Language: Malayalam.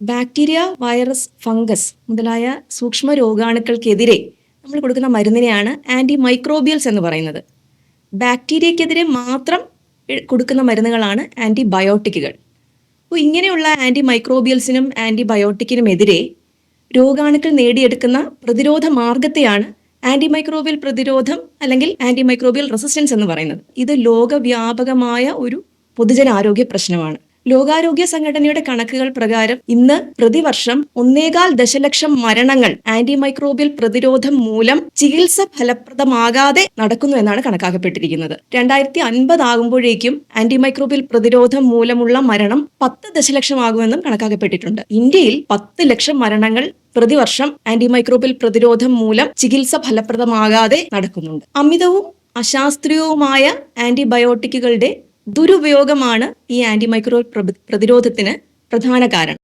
ബാക്ടീരിയ വൈറസ് ഫംഗസ് മുതലായ സൂക്ഷ്മ രോഗാണുക്കൾക്കെതിരെ നമ്മൾ കൊടുക്കുന്ന മരുന്നിനെയാണ് ആന്റി മൈക്രോബിയൽസ് എന്ന് പറയുന്നത്. ബാക്ടീരിയക്കെതിരെ മാത്രം കൊടുക്കുന്ന മരുന്നുകളാണ് ആന്റിബയോട്ടിക്കുകൾ അപ്പോൾ ഇങ്ങനെയുള്ള ആന്റി മൈക്രോബിയൽസിനും ആന്റിബയോട്ടിക്കിനുമെതിരെ രോഗാണുക്കൾ നേടിയെടുക്കുന്ന പ്രതിരോധ മാർഗത്തെയാണ് ആന്റിമൈക്രോബിയൽ പ്രതിരോധം അല്ലെങ്കിൽ ആന്റിമൈക്രോബിയൽ റെസിസ്റ്റൻസ് എന്ന് പറയുന്നത്. ഇത് ലോകവ്യാപകമായ ഒരു പൊതുജനാരോഗ്യ പ്രശ്നമാണ്. ലോകാരോഗ്യ സംഘടനയുടെ കണക്കുകൾ പ്രകാരം ഇന്ന് പ്രതിവർഷം ഒന്നേകാൽ ദശലക്ഷം മരണങ്ങൾ ആന്റിമൈക്രോബിയൽ പ്രതിരോധം മൂലം ചികിത്സ ഫലപ്രദമാകാതെ നടക്കുന്നു എന്നാണ് കണക്കാക്കപ്പെട്ടിരിക്കുന്നത്. രണ്ടായിരത്തി അൻപത് ആകുമ്പോഴേക്കും ആന്റിമൈക്രോബിയൽ പ്രതിരോധം മൂലമുള്ള മരണം പത്ത് ദശലക്ഷമാകുമെന്നും കണക്കാക്കപ്പെട്ടിട്ടുണ്ട്. ഇന്ത്യയിൽ പത്ത് ലക്ഷം മരണങ്ങൾ പ്രതിവർഷം ആന്റിമൈക്രോബിയൽ പ്രതിരോധം മൂലം ചികിത്സ ഫലപ്രദമാകാതെ നടക്കുന്നുണ്ട്. അമിതവും അശാസ്ത്രീയവുമായ ആന്റിബയോട്ടിക്കുകളുടെ ദുരുപയോഗമാണ് ഈ ആന്റിമൈക്രോബിയൽ പ്രതിരോധത്തിന് പ്രധാന കാരണം.